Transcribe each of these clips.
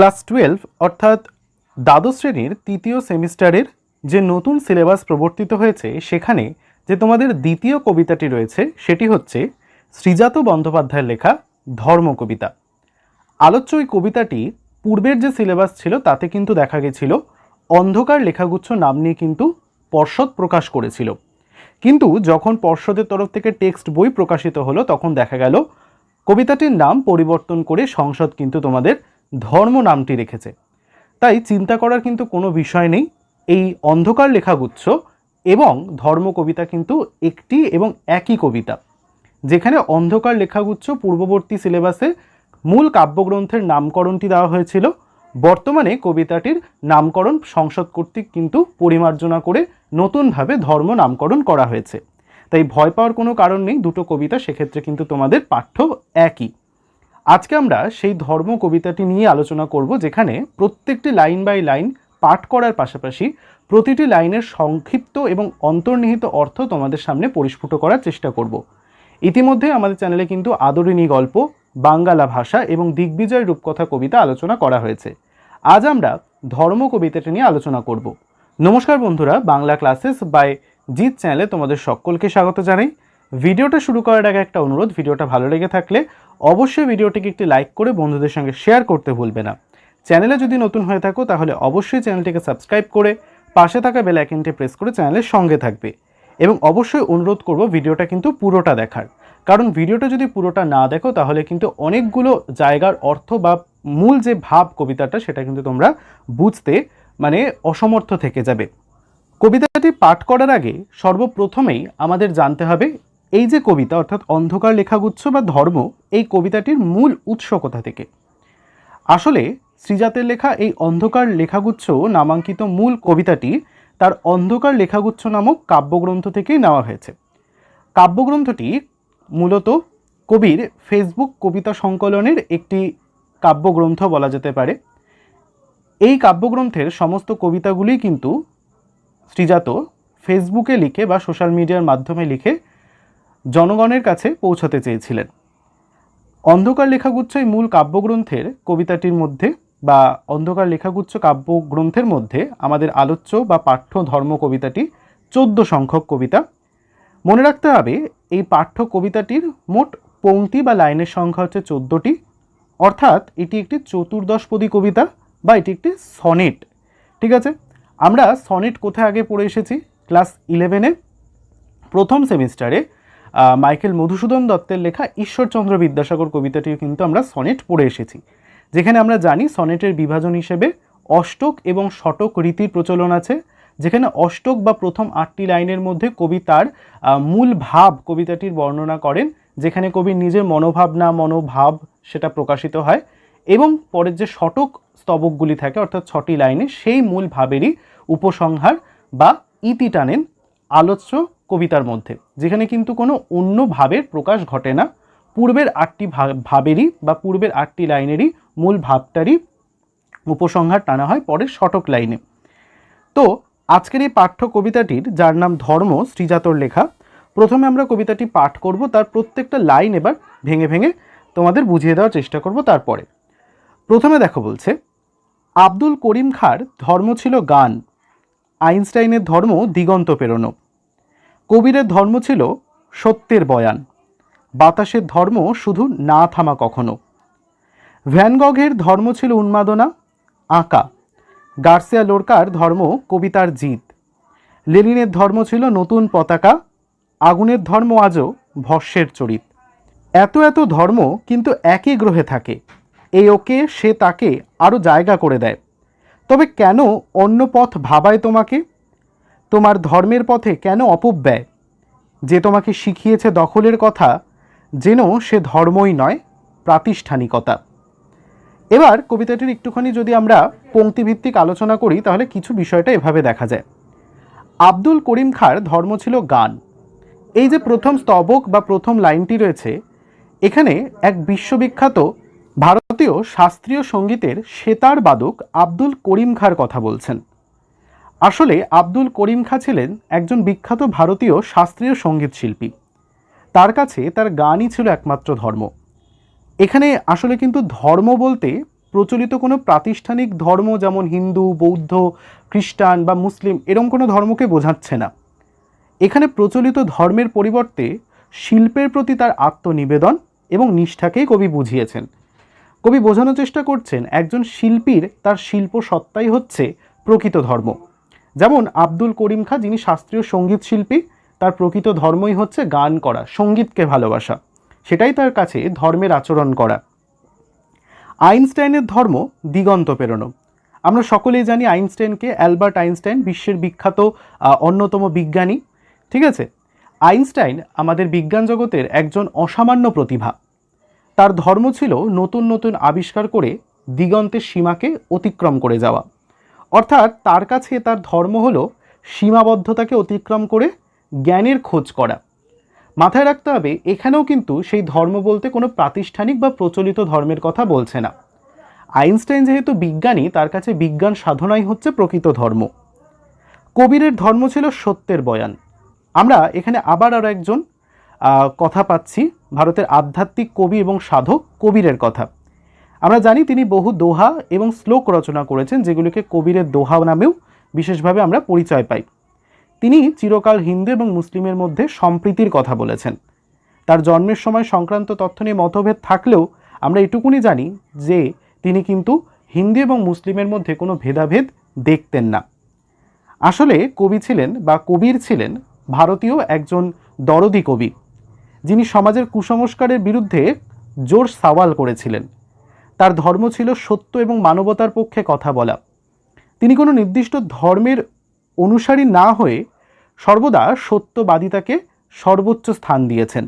Class twelve, অর্থাৎ দ্বাদশ শ্রেণির তৃতীয় সেমিস্টারের যে নতুন সিলেবাস প্রবর্তিত হয়েছে, সেখানে যে তোমাদের দ্বিতীয় কবিতাটি রয়েছে, সেটি হচ্ছে শ্রীজাত বন্দ্যোপাধ্যায়ের লেখা ধর্ম কবিতা আলোচ্য এই কবিতাটি পূর্বের যে সিলেবাস ছিল, তাতে কিন্তু দেখা গেছিল, অন্ধকার লেখাগুচ্ছ নাম নিয়ে কিন্তু পর্ষদ প্রকাশ করেছিল। কিন্তু যখন পর্ষদের তরফ থেকে টেক্সট বই প্রকাশিত হলো, তখন দেখা গেল, কবিতাটির নাম পরিবর্তন করে সংসদ কিন্তু তোমাদের ধর্ম নামটি রেখেছে। তাই চিন্তা করার কিন্তু কোনো বিষয় নেই। এই অন্ধকার লেখাগুচ্ছ এবং ধর্ম কবিতা কিন্তু একটি এবং একই কবিতা, যেখানে অন্ধকার লেখাগুচ্ছ পূর্ববর্তী সিলেবাসে মূল কাব্যগ্রন্থের নামকরণটি দেওয়া হয়েছিল। বর্তমানে কবিতাটির নামকরণ সংসদ কর্তৃক কিন্তু পরিমার্জনা করে নতুনভাবে ধর্ম নামকরণ করা হয়েছে। তাই ভয় পাওয়ার কোনো কারণ নেই, দুটো কবিতা সেক্ষেত্রে কিন্তু তোমাদের পাঠ্য একই। আজকে আমরা সেই ধর্ম কবিতাটি নিয়ে আলোচনা করব, যেখানে প্রত্যেকটি লাইন বাই লাইন পাঠ করার পাশাপাশি প্রতিটি লাইনের সংক্ষিপ্ত এবং অন্তর্নিহিত অর্থ তোমাদের সামনে পরিস্ফুট করার চেষ্টা করব। ইতিমধ্যে আমাদের চ্যানেলে কিন্তু আদরিণী গল্প, বাঙ্গালা ভাষা এবং দিগ্বিজয় রূপকথা কবিতা আলোচনা করা হয়েছে। আজ আমরা ধর্ম কবিতাটি নিয়ে আলোচনা করব। নমস্কার বন্ধুরা, বাংলা ক্লাসেস বাই জিৎ চ্যানেলে তোমাদের সকলকে স্বাগত জানাই। ভিডিওটা শুরু করার আগে একটা অনুরোধ, ভিডিওটা ভালো লেগে থাকলে অবশ্যই ভিডিওটিকে একটি লাইক করে বন্ধুদের সঙ্গে শেয়ার করতে ভুলবে না। চ্যানেলে যদি নতুন হয়ে থাকো, তাহলে অবশ্যই চ্যানেলটিকে সাবস্ক্রাইব করে পাশে থাকা বেল আইকনটি প্রেস করে চ্যানেলের সঙ্গে থাকবে। এবং অবশ্যই অনুরোধ করব, ভিডিওটা কিন্তু পুরোটা দেখার। কারণ ভিডিওটা যদি পুরোটা না দেখো, তাহলে কিন্তু অনেকগুলো জায়গার অর্থ বা মূল যে ভাব কবিতাটা, সেটা কিন্তু তোমরা বুঝতে মানে অসমর্থ থেকে যাবে। কবিতাটি পাঠ করার আগে সর্বপ্রথমেই আমাদের জানতে হবে এই যে কবিতা, অর্থাৎ অন্ধকার লেখাগুচ্ছ বা ধর্ম, এই কবিতাটির মূল উৎস কোথা থেকে? আসলে শ্রীজাতের লেখা এই অন্ধকার লেখাগুচ্ছ নামাঙ্কিত মূল কবিতাটি তার অন্ধকার লেখাগুচ্ছ নামক কাব্যগ্রন্থ থেকেই নেওয়া হয়েছে। কাব্যগ্রন্থটি মূলত কবির ফেসবুক কবিতা সংকলনের একটি কাব্যগ্রন্থ বলা যেতে পারে। এই কাব্যগ্রন্থের সমস্ত কবিতাগুলি কিন্তু শ্রীজাত ফেসবুকে লিখে বা সোশ্যাল মিডিয়ার মাধ্যমে লিখে জনগণের কাছে পৌঁছাতে চেয়েছিলেন। অন্ধকার লেখাগুচ্ছ এই মূল কাব্যগ্রন্থের কবিতাটির মধ্যে বা অন্ধকার লেখাগুচ্ছ কাব্যগ্রন্থের মধ্যে আমাদের আলোচ্য বা পাঠ্য ধর্ম কবিতাটি চোদ্দ সংখ্যক কবিতা। মনে রাখতে হবে, এই পাঠ্য কবিতাটির মোট পংক্তি বা লাইনের সংখ্যা হচ্ছে চোদ্দোটি। অর্থাৎ এটি একটি চতুর্দশপদী কবিতা বা এটি একটি সনেট। ঠিক আছে? আমরা সনেট কোথায় আগে পড়ে এসেছি? ক্লাস ইলেভেনে। প্রথম সেমিস্টারে মাইকেল মধুসূদন দত্তের লেখা ঈশ্বরচন্দ্র বিদ্যাসাগর কবিতাটিও কিন্তু আমরা সনেট পড়ে এসেছি, যেখানে আমরা জানি সনেটের বিভাজন হিসেবে অষ্টক এবং শতক রীতির প্রচলন আছে, যেখানে অষ্টক বা প্রথম আটটি লাইনের মধ্যে কবি তার মূল ভাব কবিতাটির বর্ণনা করেন, যেখানে কবির নিজের মনোভাবনা মনোভাব সেটা প্রকাশিত হয়, এবং পরের যে শতক স্তবকগুলি থাকে, অর্থাৎ ছটি লাইনে, সেই মূল ভাবেরই উপসংহার বা ইতি টানেন আলোচ্য কবিতার মধ্যে, যেখানে কিন্তু কোনো অন্য ভাবের প্রকাশ ঘটে না। পূর্বের আটটি ভাবেরই বা পূর্বের আটটি লাইনেরই মূল ভাবটারই উপসংহার টানা হয় পরের শতক লাইনে। তো, আজকের এই পাঠ্য কবিতাটির, যার নাম ধর্ম শ্রীজাতর লেখা, প্রথমে আমরা কবিতাটি পাঠ করব, তার প্রত্যেকটা লাইন এবার ভেঙে ভেঙে তোমাদের বুঝিয়ে দেওয়ার চেষ্টা করব তারপরে। প্রথমে দেখো বলছে, আব্দুল করিম খার ধর্ম ছিল গান। আইনস্টাইনের ধর্ম দিগন্ত পেরোনো। কবিরের ধর্ম ছিল সত্যের বয়ান। বাতাসের ধর্ম শুধু না থামা কখনো। ভ্যানগঘের ধর্ম ছিল উন্মাদনা, আঁকা। গার্সিয়া লোরকার ধর্ম কবিতার জিত। লেনিনের ধর্ম ছিল নতুন পতাকা, আগুনের ধর্ম আজও ভস্যের চরিত। এত এত ধর্ম কিন্তু একই গ্রহে থাকে। এই ওকে, সে তাকে আরও জায়গা করে দেয়। তবে কেন অন্য পথ ভাবায় তোমাকে? তোমার ধর্মের পথে কেন অপব্যয় যে তোমাকে শিখিয়েছে দখলের কথা, যেন সে ধর্মই নয়, প্রাতিষ্ঠানিকতা। এবার কবিতাটির একটুখানি যদি আমরা পংক্তিভিত্তিক আলোচনা করি, তাহলে কিছু বিষয়টা এভাবে দেখা যায়। আব্দুল করিম খার ধর্ম ছিল গান। এই যে প্রথম স্তবক বা প্রথম লাইনটি রয়েছে, এখানে এক বিশ্ববিখ্যাত ভারতীয় শাস্ত্রীয় সঙ্গীতের সেতার বাদক আব্দুল করিম খার কথা বলছেন। আসলে আব্দুল করিম খা ছিলেন একজন বিখ্যাত ভারতীয় শাস্ত্রীয় সংগীত শিল্পী। তার কাছে তার গানই ছিল একমাত্র ধর্ম। এখানে আসলে কিন্তু ধর্ম বলতে প্রচলিত কোনো প্রাতিষ্ঠানিক ধর্ম যেমন হিন্দু, বৌদ্ধ, খ্রিস্টান বা মুসলিম এরম কোনো ধর্মকে বোঝাচ্ছে না। এখানে প্রচলিত ধর্মের পরিবর্তে শিল্পের প্রতি তার আত্মনিবেদন এবং নিষ্ঠাকেই কবি বুঝিয়েছেন। কবি বোঝানোর চেষ্টা করছেন, একজন শিল্পীর তার শিল্প সত্তাই হচ্ছে প্রকৃত ধর্ম। যেমন আব্দুল করিম খাঁ, যিনি শাস্ত্রীয় সংগীত শিল্পী, তার প্রকৃত ধর্মই হচ্ছে গান করা, সঙ্গীতকে ভালোবাসা। সেটাই তার কাছে ধর্মের আচরণ করা। আইনস্টাইনের ধর্ম দিগন্ত পেরোনো। আমরা সকলেই জানি আইনস্টাইনকে অ্যালবার্ট আইনস্টাইন, বিশ্বের বিখ্যাত অন্যতম বিজ্ঞানী। ঠিক আছে? আইনস্টাইন আমাদের বিজ্ঞান জগতের একজন অসামান্য প্রতিভা। তার ধর্ম ছিল নতুন নতুন আবিষ্কার করে দিগন্তের সীমাকে অতিক্রম করে যাওয়া। অর্থাৎ তার কাছে তার ধর্ম হলো সীমাবদ্ধতাকে অতিক্রম করে জ্ঞানের খোঁজ করা। মাথায় রাখতে হবে, এখানেও কিন্তু সেই ধর্ম বলতে কোনো প্রাতিষ্ঠানিক বা প্রচলিত ধর্মের কথা বলছে না। আইনস্টাইন যেহেতু বিজ্ঞানী, তার কাছে বিজ্ঞান সাধনাই হচ্ছে প্রকৃত ধর্ম। কবিরের ধর্ম ছিল সত্যের বয়ান। আমরা এখানে আবার আরও একজন কথা পাচ্ছি, ভারতের আধ্যাত্মিক কবি এবং সাধক কবিরের কথা। আমরা জানি তিনি বহু দোহা এবং শ্লোক রচনা করেছেন, যেগুলিকে কবিরের দোহা নামেও বিশেষভাবে আমরা পরিচয় পাই। তিনি চিরকাল হিন্দু এবং মুসলিমের মধ্যে সম্প্রীতির কথা বলেছেন। তার জন্মের সময় সংক্রান্ত তথ্য নিয়ে মতভেদ থাকলেও আমরা এটুকুনি জানি যে তিনি কিন্তু হিন্দু এবং মুসলিমের মধ্যে কোনো ভেদাভেদ দেখতেন না। আসলে কবি ছিলেন বা কবির ছিলেন ভারতীয় একজন দরদি কবি, যিনি সমাজের কুসংস্কারের বিরুদ্ধে জোর সওয়াল করেছিলেন। তার ধর্ম ছিল সত্য এবং মানবতার পক্ষে কথা বলা। তিনি কোনো নির্দিষ্ট ধর্মের অনুসারী না হয়ে সর্বদা সত্যবাদিতাকে সর্বোচ্চ স্থান দিয়েছেন।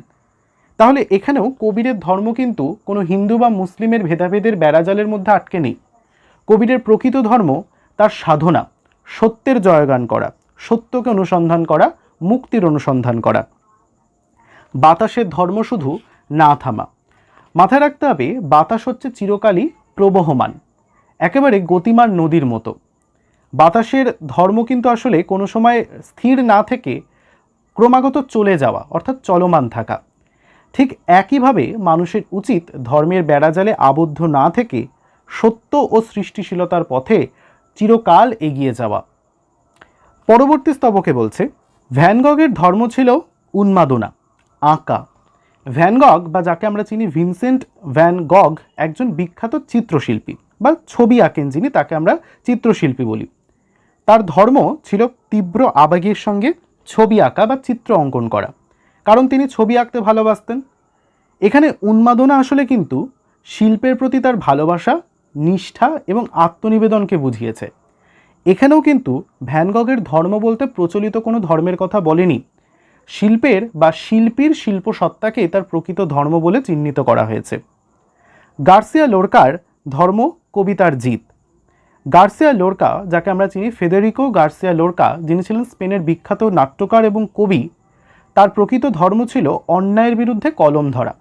তাহলে এখানেও কবিরের ধর্ম কিন্তু কোনো হিন্দু বা মুসলিমের ভেদাভেদের বেড়াজালের মধ্যে আটকে নেই। কবিরের প্রকৃত ধর্ম তার সাধনা, সত্যের জয়গান করা, সত্যকে অনুসন্ধান করা, মুক্তির অনুসন্ধান করা। বাতাসের ধর্ম শুধু না থামা। মাথায় রাখতে হবে, বাতাস হচ্ছে চিরকালই প্রবহমান, একেবারে গতিমান নদীর মতো। বাতাসের ধর্ম কিন্তু আসলে কোনো সময় স্থির না থেকে ক্রমাগত চলে যাওয়া, অর্থাৎ চলমান থাকা। ঠিক একইভাবে মানুষের উচিত ধর্মের বেড়াজালে আবদ্ধ না থেকে সত্য ও সৃষ্টিশীলতার পথে চিরকাল এগিয়ে যাওয়া। পরবর্তী স্তবকে বলছে ভ্যানগগের ধর্ম ছিল উন্মাদনা, আঁকা। ভ্যানগগ বা যাকে আমরা চিনি ভিনসেন্ট ভ্যান গগ, একজন বিখ্যাত চিত্রশিল্পী বা ছবি আঁকেন যিনি, তাকে আমরা চিত্রশিল্পী বলি। তার ধর্ম ছিল তীব্র আবেগের সঙ্গে ছবি আঁকা বা চিত্র অঙ্কন করা। কারণ তিনি ছবি আঁকতে ভালোবাসতেন। এখানে উন্মাদনা আসলে কিন্তু শিল্পের প্রতি তার ভালোবাসা, নিষ্ঠা এবং আত্মনিবেদনকে বুঝিয়েছে। এখানেও কিন্তু ভ্যানগগের ধর্ম বলতে প্রচলিত কোনো ধর্মের কথা বলেনি। শিল্পের বা শিল্পীর শিল্প সত্তাকে তার প্রকৃত ধর্ম বলে চিহ্নিত করা হয়েছে। গার্সিয়া লোরকার ধর্ম, কবিতার জিত। গার্সিয়া লোরকা, যাকে আমরা চিনি ফেদেরিকো গার্সিয়া লোরকা, যিনি ছিলেন স্পেনের বিখ্যাত নাট্যকার এবং কবি, তার প্রকৃত ধর্ম ছিল অন্যায়ের বিরুদ্ধে কলম ধরা।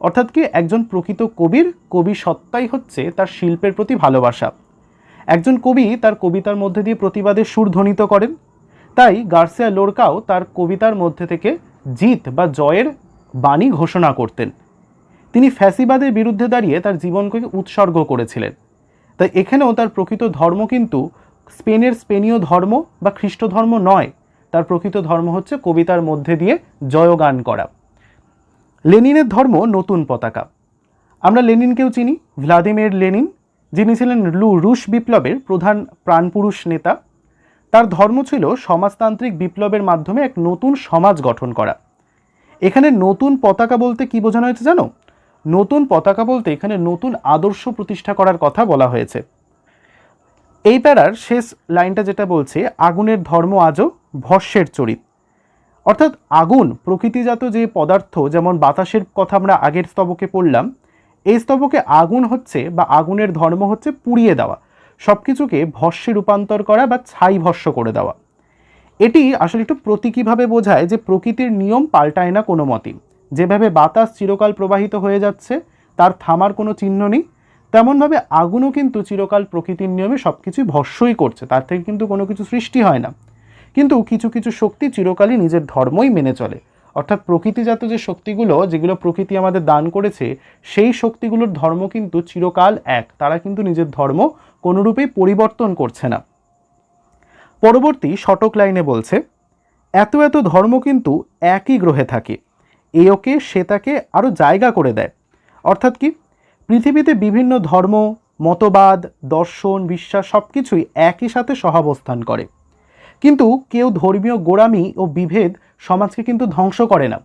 অর্থাৎ কি একজন প্রকৃত কবির কবি সত্তাই হচ্ছে তার শিল্পের প্রতি ভালোবাসা। একজন কবি তার কবিতার মধ্যে দিয়ে প্রতিবাদের সুর ধ্বনিত করেন তাই গার্সিয়া লোরকাও তার কবিতার মধ্যে থেকে জিত বা জয়ের বাণী ঘোষণা করতেন। তিনি ফ্যাসিবাদের বিরুদ্ধে দাঁড়িয়ে তার জীবনকে উৎসর্গ করেছিলেন। তাই এখানেও তার প্রকৃত ধর্ম কিন্তু স্পেনের স্পেনীয় ধর্ম বা খ্রিস্ট ধর্ম নয়। তার প্রকৃত ধর্ম হচ্ছে কবিতার মধ্যে দিয়ে জয়গান করা। লেনিনের ধর্ম নতুন পতাকা। আমরা লেনিনকেও চিনি, ভ্লাদিমির লেনিন, যিনি ছিলেন রুশ বিপ্লবের প্রধান প্রাণপুরুষ নেতা। তার ধর্ম ছিল সমাজতান্ত্রিক বিপ্লবের মাধ্যমে এক নতুন সমাজ গঠন করা। এখানে নতুন পতাকা বলতে কি বোঝানো হয়েছে জানো? নতুন পতাকা বলতে এখানে নতুন আদর্শ প্রতিষ্ঠা করার কথা বলা হয়েছে। এই প্যারার শেষ লাইনটা যেটা বলছে, আগুনের ধর্ম আজও ভস্যের চরিত অর্থাৎ আগুন, প্রকৃতিজাত যে পদার্থ, যেমন বাতাসের কথা আমরা আগের স্তবকে পড়লাম, এই স্তবকে আগুন হচ্ছে বা আগুনের ধর্ম হচ্ছে পুড়িয়ে দেওয়া। সব কিছুকে ভস্যে রূপান্তর করা বা ছাই ভস্য করে দেওয়া। এটি আসলে একটু প্রতীকীভাবে বোঝায় যে প্রকৃতির নিয়ম পাল্টায় না কোনো মতেই যেভাবে বাতাস চিরকাল প্রবাহিত হয়ে যাচ্ছে, তার থামার কোনো চিহ্ন নেই, তেমনভাবে আগুনও কিন্তু চিরকাল প্রকৃতির নিয়মে সব কিছুই ভস্যই করছে, তার থেকে কিন্তু কোনো কিছু সৃষ্টি হয় না। কিন্তু কিছু কিছু শক্তি চিরকালই নিজের ধর্মই মেনে চলে। অর্থাৎ প্রকৃতিজাত যে শক্তিগুলো, যেগুলো প্রকৃতি আমাদের দান করেছে, সেই শক্তিগুলোর ধর্ম কিন্তু চিরকাল এক, তারা কিন্তু নিজের ধর্ম কোনোরূপেই পরিবর্তন করছে না। পরবর্তী শটক লাইনে বলছে, এত এত ধর্ম কিন্তু একই গ্রহে থাকে। এ ওকে সে তাকে আরও জায়গা করে দেয়। অর্থাৎ কি? পৃথিবীতে বিভিন্ন ধর্ম, মতবাদ, দর্শন, বিশ্বাস সব কিছুই একই সাথে সহাবস্থান করে। কিন্তু কেউ ধর্মীয় গোড়ামি ও বিভেদ সমাজকে কিন্তু ধ্বংস করে না।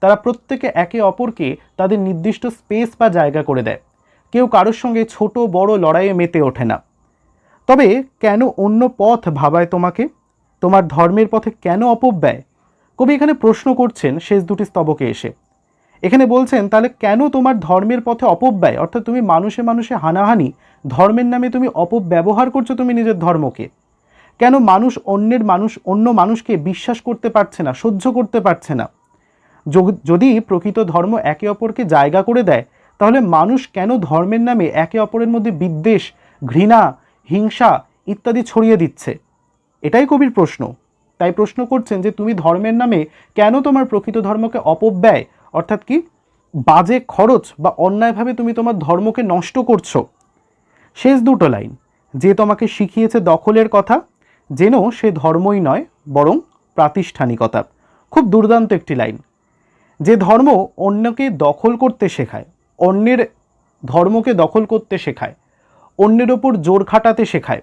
তারা প্রত্যেকে একে অপরকে তাদের নির্দিষ্ট স্পেস বা জায়গা করে দেয়। কেউ কারোর সঙ্গে ছোট, বড় লড়াইয়ে মেতে ওঠে না। তবে কেন অন্য পথ ভাবায় তোমাকে? তোমার ধর্মের পথে কেন অপব্যয়? কবি এখানে প্রশ্ন করছেন, শেষ দুটি স্তবকে এসে। এখানে বলছেন, তাহলে কেন তোমার ধর্মের পথে অপব্যয়? অর্থাৎ তুমি মানুষে মানুষে হানাহানি, ধর্মের নামে তুমি অপব্যবহার করছ তুমি নিজের ধর্মকে। কেন মানুষ অন্যের মানুষ, অন্য মানুষকে বিশ্বাস করতে পারছে না, সহ্য করতে পারছে না? যদি প্রকৃত ধর্ম একে অপরকে জায়গা করে দেয় তাহলে মানুষ কেন ধর্মের নামে একে অপরের মধ্যে বিদ্বেষ, ঘৃণা, হিংসা ইত্যাদি ছড়িয়ে দিচ্ছে? এটাই কবির প্রশ্ন। তাই প্রশ্ন করছেন যে তুমি ধর্মের নামে কেন তোমার প্রকৃত ধর্মকে অপব্যয়, অর্থাৎ কি বাজে খরচ বা অন্যায়ভাবে তুমি তোমার ধর্মকে নষ্ট করছ? শেষ দুটো লাইন। যে তোমাকে শিখিয়েছে দখলের কথা, যেন সে ধর্মই নয়, বরং প্রাতিষ্ঠানিকতা। খুব দুর্দান্ত একটি লাইন। যে ধর্ম অন্যকে দখল করতে শেখায় অন্যের ধর্মকে দখল করতে শেখায়, অন্যের ওপর জোর খাটাতে শেখায়।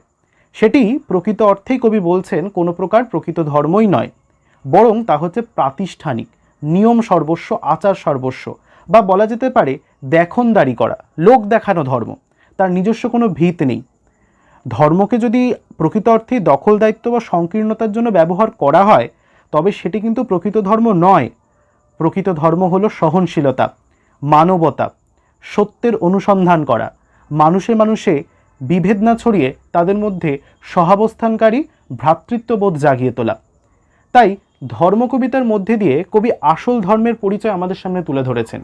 সেটি প্রকৃত অর্থেই কবি বলছেন কোনো প্রকার প্রকৃত ধর্মই নয়, বরং তা হচ্ছে প্রাতিষ্ঠানিক, নিয়ম সর্বস্ব, আচার সর্বস্ব, বা বলা যেতে পারে দেখনদারি করা, লোক দেখানো ধর্ম, তার নিজস্ব কোনো ভিত নেই। ধর্মকে যদি প্রকৃত অর্থে দখল দায়িত্ব বা সংকীর্ণতার জন্য ব্যবহার করা হয়, তবে সেটি কিন্তু প্রকৃত ধর্ম নয়। প্রকৃত ধর্ম হলো সহনশীলতা, মানবতা সত্যের অনুসন্ধান করা। মানুষে মানুষে বিভেদ না ছড়িয়ে তাদের মধ্যে সহাবস্থানকারী ভ্রাতৃত্ববোধ জাগিয়ে তোলা। তাই ধর্ম কবিতার মধ্যে দিয়ে কবি আসল ধর্মের পরিচয় আমাদের সামনে তুলে ধরেছেন।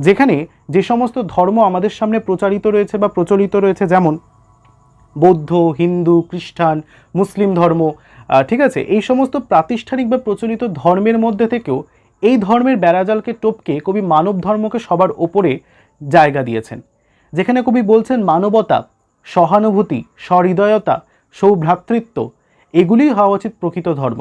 যেখানে যে সমস্ত ধর্ম আমাদের সামনে প্রচারিত রয়েছে বা প্রচলিত রয়েছে, যেমন বৌদ্ধ, হিন্দু, খ্রিস্টান, মুসলিম ধর্ম ঠিক আছে? এই সমস্ত প্রাতিষ্ঠানিক বা প্রচলিত ধর্মের মধ্যে থেকেও এই ধর্মের বেড়াজালকে, টপকে কবি মানব ধর্মকে সবার ওপরে জায়গা দিয়েছেন। যেখানে কবি বলছেন মানবতা, সহানুভূতি, সহৃদয়তা, সৌভ্রাতৃত্ব, এগুলিই হওয়া উচিত প্রকৃত ধর্ম।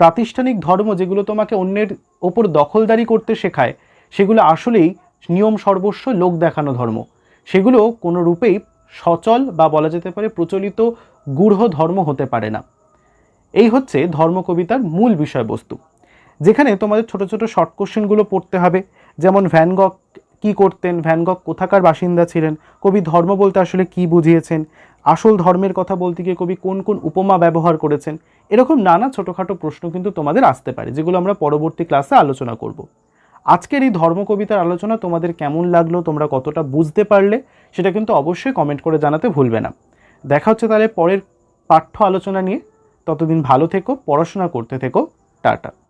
প্রাতিষ্ঠানিক ধর্ম যেগুলো তোমাকে অন্যের ওপর দখলদারি করতে শেখায়, সেগুলো আসলেই নিয়ম সর্বস্ব লোক দেখানো ধর্ম। সেগুলো কোনো রূপেই সচল বা বলা যেতে পারে প্রচলিত গূঢ় ধর্ম হতে পারে না। এই হচ্ছে ধর্ম কবিতার মূল বিষয়বস্তু। যেখানে তোমাদের ছোট ছোট শর্ট কোশ্চেনগুলো পড়তে হবে, যেমন ভ্যানগক কি করতেন? ভ্যানগক কোথাকার বাসিন্দা ছিলেন? কবি ধর্ম বলতে আসলে কি বুঝিয়েছেন? আসল ধর্মের কথা বলতে গিয়ে কবি কোন কোন উপমা ব্যবহার করেছেন? এরকম নানা ছোটোখাটো প্রশ্ন কিন্তু তোমাদের আসতে পারে, যেগুলো আমরা পরবর্তী ক্লাসে আলোচনা করব। আজকের এই ধর্ম কবিতার আলোচনা তোমাদের কেমন লাগল, তোমরা কতটা বুঝতে পারলে, সেটা কিন্তু অবশ্যই কমেন্ট করে জানাতে ভুলবে না। দেখা হচ্ছে তাহলে পরের পাঠ্য আলোচনা নিয়ে। ততদিন ভালো থেকো, পড়াশোনা করতে থেকো। টাটা।